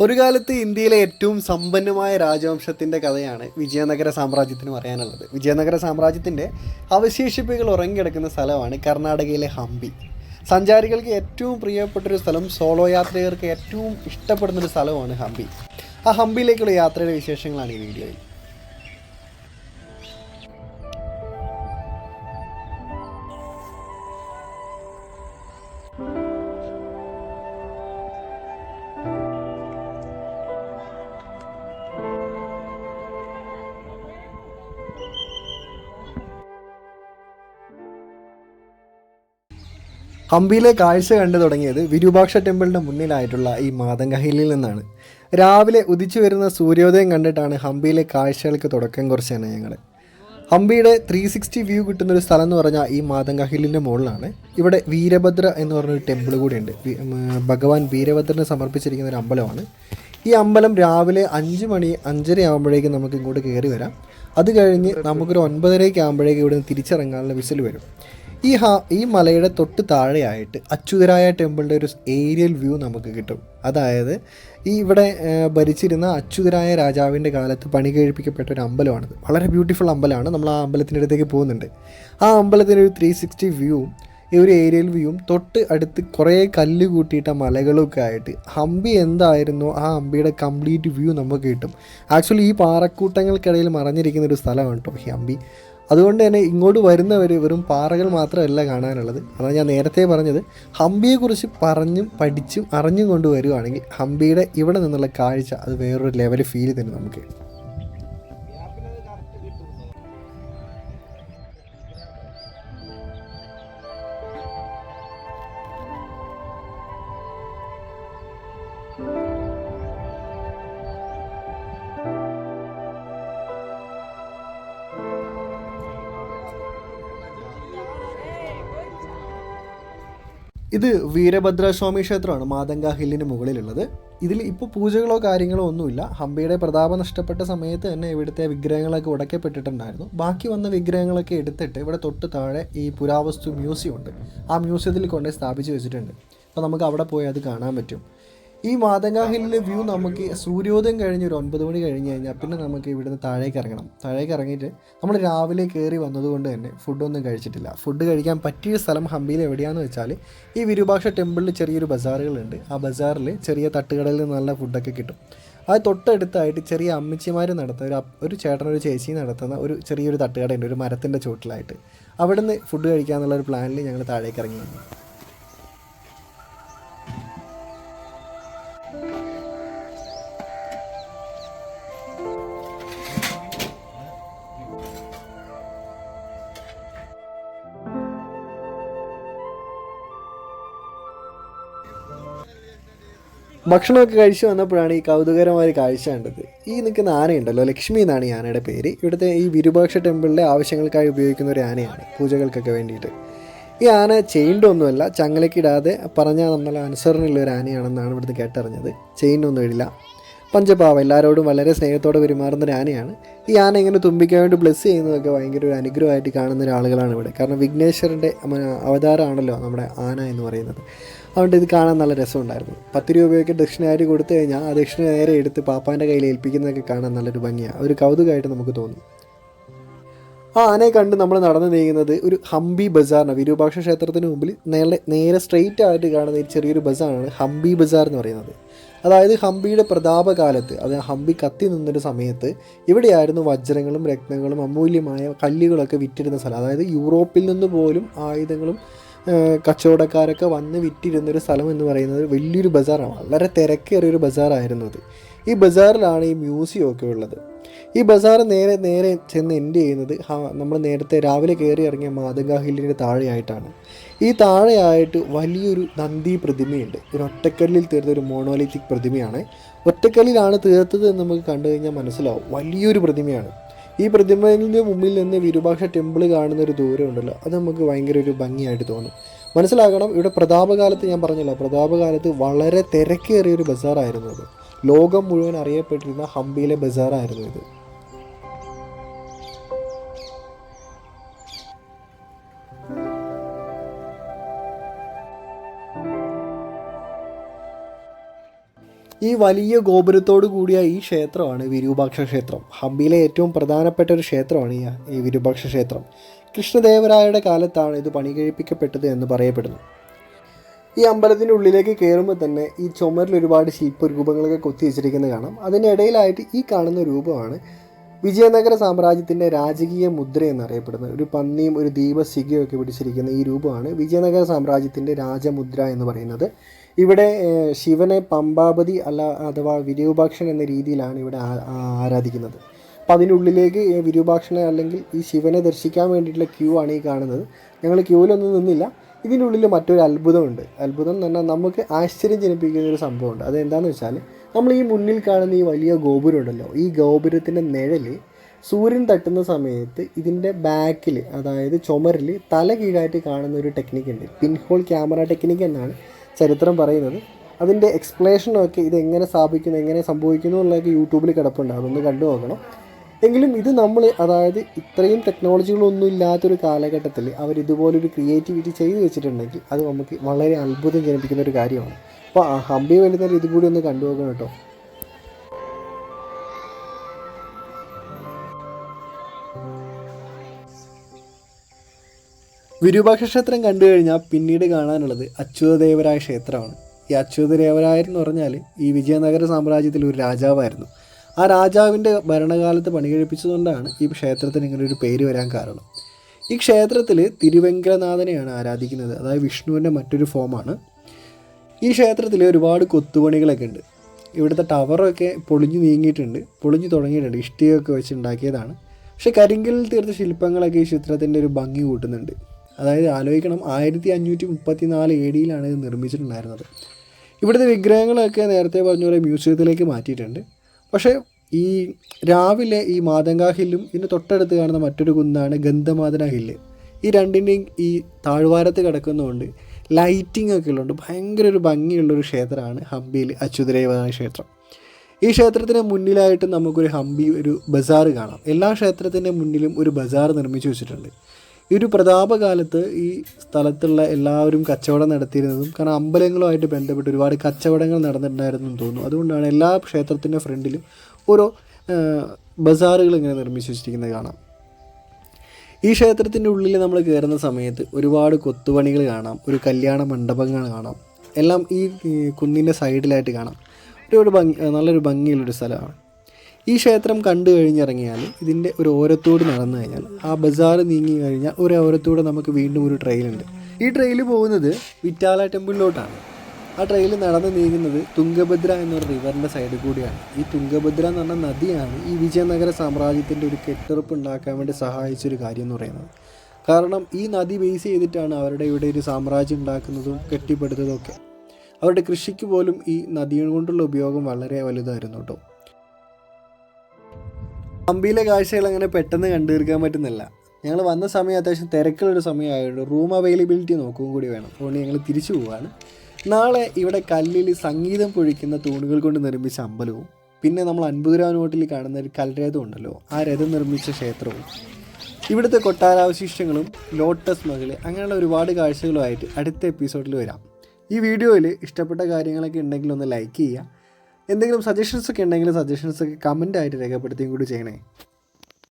ഒരു കാലത്ത് ഇന്ത്യയിലെ ഏറ്റവും സമ്പന്നമായ രാജവംശത്തിന്റെ കഥയാണ് വിജയനഗര സാമ്രാജ്യത്തിന് പറയാനുള്ളത്. വിജയനഗര സാമ്രാജ്യത്തിന്റെ അവശേഷിപ്പുകൾ ഉറങ്ങിക്കിടക്കുന്ന സ്ഥലമാണ് കർണാടകയിലെ ഹംപി. സഞ്ചാരികൾക്ക് ഏറ്റവും പ്രിയപ്പെട്ടൊരു സ്ഥലം സോളോ യാത്രികർക്ക് ഏറ്റവും ഇഷ്ടപ്പെടുന്നൊരു സ്ഥലമാണ് ഹംപി. ആ ഹംപിയിലേക്കുള്ള യാത്രയുടെ വിശേഷങ്ങളാണ് ഈ വീഡിയോയിൽ. ഹംപിയിലെ കാഴ്ച കണ്ടു തുടങ്ങിയത് വിരൂപാക്ഷ ടെമ്പിളിന്റെ മുന്നിലായിട്ടുള്ള ഈ മാതംഗ ഹില്ലിൽ നിന്നാണ്. രാവിലെ ഉദിച്ചു വരുന്ന സൂര്യോദയം കണ്ടിട്ടാണ് ഹംപിയിലെ കാഴ്ചകൾക്ക് തുടക്കം കുറച്ചാണ് ഞങ്ങൾ ഹംപിയുടെ ത്രീ സിക്സ്റ്റി വ്യൂ കിട്ടുന്ന ഒരു സ്ഥലം എന്ന് പറഞ്ഞാൽ ഈ മാതംഗ ഹില്ലിന്റെ മുകളിലാണ്. ഇവിടെ വീരഭദ്ര എന്ന് പറഞ്ഞൊരു ടെമ്പിൾ കൂടിയുണ്ട്. ഭഗവാൻ വീരഭദ്രന് സമർപ്പിച്ചിരിക്കുന്ന ഒരു അമ്പലമാണ്. ഈ അമ്പലം രാവിലെ അഞ്ച് മണി അഞ്ചര ആകുമ്പോഴേക്കും നമുക്ക് ഇങ്ങോട്ട് കയറി വരാം. അത് കഴിഞ്ഞ് നമുക്കൊരു ഒൻപതരയ്ക്ക് ആകുമ്പോഴേക്കും ഇവിടുന്ന് തിരിച്ചിറങ്ങാനുള്ള വിസിൽ വരും. ഈ ഹാ ഈ മലയുടെ തൊട്ട് താഴെയായിട്ട് അച്യുതരായ ടെമ്പിളിന്റെ ഒരു ഏരിയൽ വ്യൂ നമുക്ക് കിട്ടും. അതായത് ഈ ഇവിടെ ഭരിച്ചിരുന്ന അച്യുതരായ രാജാവിന്റെ കാലത്ത് പണി കഴിപ്പിക്കപ്പെട്ട ഒരു അമ്പലമാണിത്. വളരെ ബ്യൂട്ടിഫുൾ അമ്പലമാണ്. നമ്മൾ ആ അമ്പലത്തിന്റെ അടുത്തേക്ക് പോകുന്നുണ്ട്. ആ അമ്പലത്തിന്റെ ഒരു ത്രീ സിക്സ്റ്റി വ്യൂവും ഈ ഒരു ഏരിയൽ വ്യൂവും തൊട്ട് അടുത്ത് കുറേ കല്ല് കൂട്ടിയിട്ട മലകളൊക്കെ ആയിട്ട് ഹംപി എന്തായിരുന്നു ആ ഹംപിയുടെ കംപ്ലീറ്റ് വ്യൂ നമുക്ക് കിട്ടും. ആക്ച്വലി ഈ പാറക്കൂട്ടങ്ങൾക്കിടയിൽ മറഞ്ഞിരിക്കുന്ന ഒരു സ്ഥലമാണ് കേട്ടോ ഈ ഹംപി. അതുകൊണ്ട് തന്നെ ഇങ്ങോട്ട് വരുന്നവർ വെറും പാറകൾ മാത്രമല്ല കാണാനുള്ളത്. അതാണ് ഞാൻ നേരത്തെ പറഞ്ഞത്. ഹംപിയെക്കുറിച്ച് പറഞ്ഞും പഠിച്ചും അറിഞ്ഞും കൊണ്ട് വരുവാണെങ്കിൽ ഹംപിയുടെ ഇവിടെ നിന്നുള്ള കാഴ്ച അത് വേറൊരു ലെവൽ ഫീൽ തന്നെ നമുക്ക്. ഇത് വീരഭദ്രസ്വാമി ക്ഷേത്രമാണ് മാതങ്ക ഹില്ലിന് മുകളിലുള്ളത്. ഇതിൽ ഇപ്പോൾ പൂജകളോ കാര്യങ്ങളോ ഒന്നുമില്ല. ഹംപിയുടെ പ്രതാപം നഷ്ടപ്പെട്ട സമയത്ത് തന്നെ ഇവിടുത്തെ വിഗ്രഹങ്ങളൊക്കെ ഉടക്കപ്പെട്ടിട്ടുണ്ടായിരുന്നു ബാക്കി വന്ന വിഗ്രഹങ്ങളൊക്കെ എടുത്തിട്ട് ഇവിടെ തൊട്ട് താഴെ ഈ പുരാവസ്തു മ്യൂസിയം ഉണ്ട്. ആ മ്യൂസിയത്തിൽ കൊണ്ടുപോയി സ്ഥാപിച്ച് വെച്ചിട്ടുണ്ട്. അപ്പോൾ നമുക്ക് അവിടെ പോയി അത് കാണാൻ പറ്റും. ഈ മാതങ്ക ഹില്ലിലെ വ്യൂ നമുക്ക് സൂര്യോദയം കഴിഞ്ഞ് ഒരു ഒൻപത് മണി കഴിഞ്ഞ് കഴിഞ്ഞാൽ പിന്നെ നമുക്ക് ഇവിടുന്ന് താഴേക്ക് ഇറങ്ങണം. താഴേക്ക് ഇറങ്ങിയിട്ട് നമ്മൾ രാവിലെ കയറി വന്നതുകൊണ്ട് തന്നെ ഫുഡൊന്നും കഴിച്ചിട്ടില്ല. ഫുഡ് കഴിക്കാൻ പറ്റിയ സ്ഥലം ഹംപിയിൽ എവിടെയാണെന്ന് വെച്ചാൽ ഈ വിരൂപാക്ഷ ടെമ്പിളിൽ ചെറിയൊരു ബസാറുകളുണ്ട്. ആ ബസാറിൽ ചെറിയ തട്ടുകടയിൽ നല്ല ഫുഡൊക്കെ കിട്ടും. അത് തൊട്ടടുത്തായിട്ട് ചെറിയ അമ്മച്ചിമാർ നടത്തുന്ന ഒരു ഒരു ചേട്ടനൊരു ചേച്ചി നടത്തുന്ന ഒരു ചെറിയൊരു തട്ടുകടയുണ്ട്. ഒരു മരത്തിന്റെ ചുവട്ടിലായിട്ട്. അവിടുന്ന് ഫുഡ് കഴിക്കാമെന്നുള്ള ഒരു പ്ലാനിൽ ഞങ്ങൾ താഴേക്ക് ഇറങ്ങി. ഭക്ഷണമൊക്കെ കഴിച്ചു വന്നപ്പോഴാണ് ഈ കൗതുകരമായ കാഴ്ച കണ്ടത്. ഈ നിൽക്കുന്ന ആനയുണ്ടല്ലോ ലക്ഷ്മി എന്നാണ് ഈ ആനയുടെ പേര്. ഇവിടുത്തെ ഈ വിരുപാക്ഷ ടെമ്പിളിലെ ആവശ്യങ്ങൾക്കായി ഉപയോഗിക്കുന്ന ഒരു ആനയാണ് പൂജകൾക്കൊക്കെ വേണ്ടിയിട്ട്. ഈ ആന ചെയിൻഡൊന്നുമല്ല ചങ്ങലക്കിടാതെ പറഞ്ഞാൽ നമ്മളെ അനുസരണയുള്ള ഒരു ആനയാണെന്നാണ് ഇവിടുന്ന് കേട്ടറിഞ്ഞത്. ചെയിൻഡൊന്നും ഇടില്ല. പഞ്ചപാവ. എല്ലാവരോടും വളരെ സ്നേഹത്തോടെ പെരുമാറുന്ന ഒരു ആനയാണ് ഈ ആന ഇങ്ങനെ തുമ്പിക്കാൻ വേണ്ടി ബ്ലെസ് ചെയ്യുന്നതൊക്കെ ഭയങ്കര ഒരു അനുഗ്രഹമായിട്ട് കാണുന്ന ഒരാളുകളാണ് ഇവിടെ. കാരണം വിഘ്നേശ്വരന്റെ അവതാരമാണല്ലോ നമ്മുടെ ആന എന്ന് പറയുന്നത്. അതുകൊണ്ട് ഇത് കാണാൻ നല്ല രസമുണ്ടായിരുന്നു. പത്ത് രൂപയൊക്കെ ദക്ഷിണയായിട്ട് കൊടുത്തു കഴിഞ്ഞാൽ ആ ദക്ഷിണ നേരെ എടുത്ത് പാപ്പാന്റെ കയ്യിൽ ഏൽപ്പിക്കുന്നതൊക്കെ കാണാൻ നല്ലൊരു ഭംഗിയാണ് ഒരു കൗതുകമായിട്ട് നമുക്ക് തോന്നും. ആ ആനയെ കണ്ട് നമ്മൾ നടന്നു നീങ്ങുന്നത് ഒരു ഹംപി ബസാറിന് വിരൂപാക്ഷ ക്ഷേത്രത്തിന് മുമ്പിൽ നേരെ നേരെ സ്ട്രെയിറ്റ് ആയിട്ട് കാണുന്ന ഒരു ചെറിയൊരു ബസാറാണ് ഹംപി ബസാർ എന്ന് പറയുന്നത്. അതായത് ഹംപിയുടെ പ്രതാപകാലത്ത് അതായത് ഹംപി കത്തി നിന്നൊരു സമയത്ത് ഇവിടെയായിരുന്നു വജ്രങ്ങളും രത്നങ്ങളും അമൂല്യമായ കല്ലുകളൊക്കെ വിറ്റിരുന്ന സ്ഥലം. അതായത് യൂറോപ്പിൽ നിന്ന് പോലും ആയുധങ്ങളും കച്ചവടക്കാരൊക്കെ വന്ന് വിറ്റിരുന്നൊരു സ്ഥലം എന്ന് പറയുന്നത് വലിയൊരു ബസാറാണ്. വളരെ തിരക്കേറിയൊരു ബസാറായിരുന്നു അത്. ഈ ബസാറിലാണ് ഈ മ്യൂസിയം ഒക്കെ ഉള്ളത്. ഈ ബസാർ നേരെ നേരെ ചെന്ന് എൻഡ് ചെയ്യുന്നത്? നമ്മൾ നേരത്തെ രാവിലെ കയറി ഇറങ്ങിയ മാതങ്ക ഹില്ലിന്റെ താഴെയായിട്ടാണ്. ഈ താഴെയായിട്ട് വലിയൊരു നന്ദി പ്രതിമയുണ്ട്. ഒരു ഒറ്റക്കല്ലിൽ തീർത്ത ഒരു മോണോലിത്തിക് പ്രതിമയാണ്. ഒറ്റക്കല്ലിലാണ് തീർത്തത് എന്ന് നമുക്ക് കണ്ടു കഴിഞ്ഞാൽ മനസ്സിലാവും. വലിയൊരു പ്രതിമയാണ്. ഈ പ്രതിമയുടെ മുമ്പിൽ നിന്ന് വിരൂപാക്ഷ ടെമ്പിൾ കാണുന്ന ഒരു ദൂരം ഉണ്ടല്ലോ അത് നമുക്ക് ഭയങ്കര ഒരു ഭംഗിയായിട്ട് തോന്നും. മനസ്സിലാക്കണം ഇവിടെ പ്രതാപകാലത്ത് ഞാൻ പറഞ്ഞല്ലോ പ്രതാപകാലത്ത് വളരെ തിരക്കേറിയ ഒരു ബസാറായിരുന്നു അത്. ലോകം മുഴുവൻ അറിയപ്പെട്ടിരുന്ന ഹംപിയിലെ ബസാറായിരുന്നു ഇത്. ഈ വലിയ ഗോപുരത്തോടു കൂടിയ ഈ ക്ഷേത്രമാണ് വിരൂപാക്ഷ ക്ഷേത്രം. ഹംപിയിലെ ഏറ്റവും പ്രധാനപ്പെട്ട ഒരു ക്ഷേത്രമാണ് ഈ വിരൂപാക്ഷ ക്ഷേത്രം. കൃഷ്ണദേവരായയുടെ കാലത്താണ് ഇത് പണി കഴിപ്പിക്കപ്പെട്ടത് എന്ന് പറയപ്പെടുന്നു. ഈ അമ്പലത്തിന്റെ ഉള്ളിലേക്ക് കയറുമ്പോൾ തന്നെ ഈ ചുമരിൽ ഒരുപാട് ശില്പരൂപങ്ങളൊക്കെ കൊത്തി വെച്ചിരിക്കുന്നത് കാണാം. അതിന്റെ ഇടയിലായിട്ട് ഈ കാണുന്ന രൂപമാണ് വിജയനഗര സാമ്രാജ്യത്തിന്റെ രാജകീയ മുദ്ര എന്നറിയപ്പെടുന്നത്. ഒരു പന്നിയും ഒരു ദീപശിഖയും ഒക്കെ പിടിച്ചിരിക്കുന്ന ഈ രൂപമാണ് വിജയനഗര സാമ്രാജ്യത്തിന്റെ രാജമുദ്ര എന്ന് പറയുന്നത്. ഇവിടെ ശിവനെ പമ്പാപതി അല്ല അഥവാ വിരൂപാക്ഷൻ എന്ന രീതിയിലാണ് ഇവിടെ ആരാധിക്കുന്നത്. അപ്പോൾ അതിനുള്ളിലേക്ക് വിരൂപാക്ഷനെ അല്ലെങ്കിൽ ഈ ശിവനെ ദർശിക്കാൻ വേണ്ടിയിട്ടുള്ള ക്യൂ ആണ് ഈ കാണുന്നത്. ഞങ്ങൾ ക്യൂവിലൊന്നും നിന്നില്ല. ഇതിന്റെ ഉള്ളിൽ മറ്റൊരു അത്ഭുതമുണ്ട്. അത്ഭുതം എന്ന് പറഞ്ഞാൽ നമുക്ക് ആശ്ചര്യം ജനിപ്പിക്കുന്ന ഒരു സംഭവമുണ്ട്. അത് എന്താണെന്ന് വെച്ചാൽ നമ്മൾ ഈ മുന്നിൽ കാണുന്ന ഈ വലിയ ഗോപുരം ഉണ്ടല്ലോ ഈ ഗോപുരത്തിന്റെ നിഴൽ സൂര്യൻ തട്ടുന്ന സമയത്ത് ഇതിന്റെ ബാക്കിൽ അതായത് ചുമരിൽ തല കീഴായിട്ട് കാണുന്ന ഒരു ടെക്നിക്കുണ്ട്. പിൻഹോൾ ക്യാമറ ടെക്നിക്ക് എന്നാണ് ചരിത്രം പറയുന്നത്. അതിന്റെ എക്സ്പ്ലനേഷനൊക്കെ ഇത് എങ്ങനെ സ്ഥാപിക്കുന്നു എങ്ങനെ സംഭവിക്കുന്നു എന്നുള്ളതൊക്കെ യൂട്യൂബിൽ കിടപ്പുണ്ട്. അതൊന്ന് കണ്ടു നോക്കണം. എങ്കിലും ഇത് നമ്മൾ അതായത് ഇത്രയും ടെക്നോളജികളൊന്നും ഇല്ലാത്തൊരു കാലഘട്ടത്തിൽ അവർ ഇതുപോലൊരു ക്രിയേറ്റിവിറ്റി ചെയ്തു വെച്ചിട്ടുണ്ടെങ്കിൽ അത് നമുക്ക് വളരെ അത്ഭുതം ജനിപ്പിക്കുന്ന ഒരു കാര്യമാണ്. അപ്പോൾ ഹംപി വരുന്നവർ ഇതുകൂടി ഒന്ന് കണ്ടു നോക്കണം കേട്ടോ. വിരൂപാക്ഷ ക്ഷേത്രം കണ്ടു കഴിഞ്ഞാൽ പിന്നീട് കാണാനുള്ളത് അച്യുതദേവരായ ക്ഷേത്രമാണ്. ഈ അച്യുതദേവരായർ എന്ന് പറഞ്ഞാൽ ഈ വിജയനഗര സാമ്രാജ്യത്തിൽ ഒരു രാജാവായിരുന്നു. ആ രാജാവിന്റെ ഭരണകാലത്ത് പണി കഴിപ്പിച്ചതുകൊണ്ടാണ് ഈ ക്ഷേത്രത്തിന് ഇങ്ങനെ ഒരു പേര് വരാൻ കാരണം. ഈ ക്ഷേത്രത്തിൽ തിരുവെങ്കരനാഥനെയാണ് ആരാധിക്കുന്നത്. അതായത് വിഷ്ണുവിന്റെ മറ്റൊരു ഫോമാണ്. ഈ ക്ഷേത്രത്തിൽ ഒരുപാട് കൊത്തുപണികളൊക്കെ ഉണ്ട്. ഇവിടുത്തെ ടവറൊക്കെ പൊളിഞ്ഞു നീങ്ങിയിട്ടുണ്ട്. പൊളിഞ്ഞു തുടങ്ങിയിട്ടുണ്ട്. ഇഷ്ടികയൊക്കെ വെച്ച് ഉണ്ടാക്കിയതാണ്. പക്ഷേ കരിങ്കലിൽ തീർത്ത ശില്പങ്ങളൊക്കെ ഈ ചിത്രത്തിന്റെ ഒരു ഭംഗി കൂട്ടുന്നുണ്ട്. അതായത് ആലോചിക്കണം ആയിരത്തി അഞ്ഞൂറ്റി മുപ്പത്തി നാല് എ ഡിയിലാണ് ഇത് നിർമ്മിച്ചിട്ടുണ്ടായിരുന്നത്. ഇവിടുത്തെ വിഗ്രഹങ്ങളൊക്കെ നേരത്തെ പറഞ്ഞ പോലെ മ്യൂസിയത്തിലേക്ക് മാറ്റിയിട്ടുണ്ട്. പക്ഷേ ഈ രാവിലെ ഈ മാതങ്ക ഹില്ലും ഇതിന്റെ തൊട്ടടുത്ത് കാണുന്ന മറ്റൊരു കുന്നാണ് ഗന്ധമാതന ഹില്ല്. ഈ രണ്ടിന്റെയും ഈ താഴ്വാരത്ത് കിടക്കുന്നതുകൊണ്ട് ലൈറ്റിംഗ് ഒക്കെ ഉള്ളതുകൊണ്ട് ഭയങ്കര ഒരു ഭംഗിയുള്ളൊരു ക്ഷേത്രമാണ് ഹംപിയിൽ അച്യുതരേവനായ ക്ഷേത്രം. ഈ ക്ഷേത്രത്തിന് മുന്നിലായിട്ട് നമുക്കൊരു ഹംപി ഒരു ബസാർ കാണാം. എല്ലാ ക്ഷേത്രത്തിന്റെ മുന്നിലും ഒരു ബസാർ നിർമ്മിച്ചു വെച്ചിട്ടുണ്ട്. ഈ ഒരു പ്രതാപകാലത്ത് ഈ സ്ഥലത്തുള്ള എല്ലാവരും കച്ചവടം നടത്തിയിരുന്നതും കാരണം അമ്പലങ്ങളുമായിട്ട് ബന്ധപ്പെട്ട് ഒരുപാട് കച്ചവടങ്ങൾ നടന്നിട്ടുണ്ടായിരുന്നു എന്ന് തോന്നുന്നു. അതുകൊണ്ടാണ് എല്ലാ ക്ഷേത്രത്തിന്റെ ഫ്രണ്ടിലും ഓരോ ബസാറുകൾ ഇങ്ങനെ നിർമ്മിച്ചു വെച്ചിരിക്കുന്നത് കാണാം. ഈ ക്ഷേത്രത്തിന്റെ ഉള്ളിൽ നമ്മൾ കയറുന്ന സമയത്ത് ഒരുപാട് കൊത്തുപണികൾ കാണാം ഒരു കല്യാണ മണ്ഡപങ്ങൾ കാണാം എല്ലാം ഈ കുന്നിന്റെ സൈഡിലായിട്ട് കാണാം. ഒരുപാട് ഭംഗി നല്ലൊരു ഭംഗിയുള്ളൊരു സ്ഥലമാണ്. ഈ ക്ഷേത്രം കണ്ടു കഴിഞ്ഞിറങ്ങിയാൽ ഇതിന്റെ ഒരു ഓരത്തോട് നടന്നു കഴിഞ്ഞാൽ ആ ബസാർ നീങ്ങി കഴിഞ്ഞാൽ ഒരു ഓരത്തൂടെ നമുക്ക് വീണ്ടും ഒരു ട്രെയിലുണ്ട് ഈ ട്രെയിൽ പോകുന്നത് വിറ്റാല ടെമ്പിളിലോട്ടാണ്. ആ ട്രെയിൽ നടന്ന് നീങ്ങുന്നത് തുംഗഭദ്ര എന്നൊരു റിവറിന്റെ സൈഡിൽ കൂടിയാണ്. ഈ തുംഗഭദ്ര എന്ന് പറഞ്ഞ നദിയാണ് ഈ വിജയനഗര സാമ്രാജ്യത്തിന്റെ ഒരു കെട്ടുറപ്പ് ഉണ്ടാക്കാൻ വേണ്ടി സഹായിച്ചൊരു കാര്യം എന്ന് പറയുന്നത്. കാരണം ഈ നദി ബേസ് ചെയ്തിട്ടാണ് അവരുടെ ഇവിടെ ഒരു സാമ്രാജ്യം ഉണ്ടാക്കുന്നതും കെട്ടിപ്പടുത്തതും ഒക്കെ. അവരുടെ കൃഷിക്ക് പോലും ഈ നദികൾ കൊണ്ടുള്ള ഉപയോഗം വളരെ വലുതായിരുന്നു കേട്ടോ. ഹംപിയിലെ കാഴ്ചകൾ അങ്ങനെ പെട്ടെന്ന് കണ്ടുതീർക്കാൻ പറ്റുന്നില്ല. ഞങ്ങൾ വന്ന സമയം അത്യാവശ്യം തിരക്കുള്ളൊരു സമയമായതുകൊണ്ട് റൂം അവൈലബിലിറ്റി നോക്കുകയും കൂടി വേണം. അതുകൊണ്ട് ഞങ്ങൾ തിരിച്ചു പോവാണ്. നാളെ ഇവിടെ കല്ലിൽ സംഗീതം പൊഴിക്കുന്ന തൂണുകൾ കൊണ്ട് നിർമ്മിച്ച അമ്പലവും പിന്നെ നമ്മൾ അൻപത് രൂപ നോട്ടിൽ കാണുന്ന ഒരു കൽരഥം ഉണ്ടല്ലോ ആ രഥം നിർമ്മിച്ച ക്ഷേത്രവും ഇവിടുത്തെ കൊട്ടാരാവശിഷ്ടങ്ങളും ലോട്ടസ് മകൾ അങ്ങനെയുള്ള ഒരുപാട് കാഴ്ചകളുമായിട്ട് അടുത്ത എപ്പിസോഡിൽ വരാം. ഈ വീഡിയോയിൽ ഇഷ്ടപ്പെട്ട കാര്യങ്ങളൊക്കെ ഉണ്ടെങ്കിൽ ഒന്ന് ലൈക്ക് ചെയ്യുക. എന്തെങ്കിലും സജഷൻസ് ഒക്കെ ഉണ്ടെങ്കിൽ സജഷൻസ് ഒക്കെ കമന്റ് ആയിട്ട് രേഖപ്പെടുത്തുകയും കൂടി ചെയ്യണേ.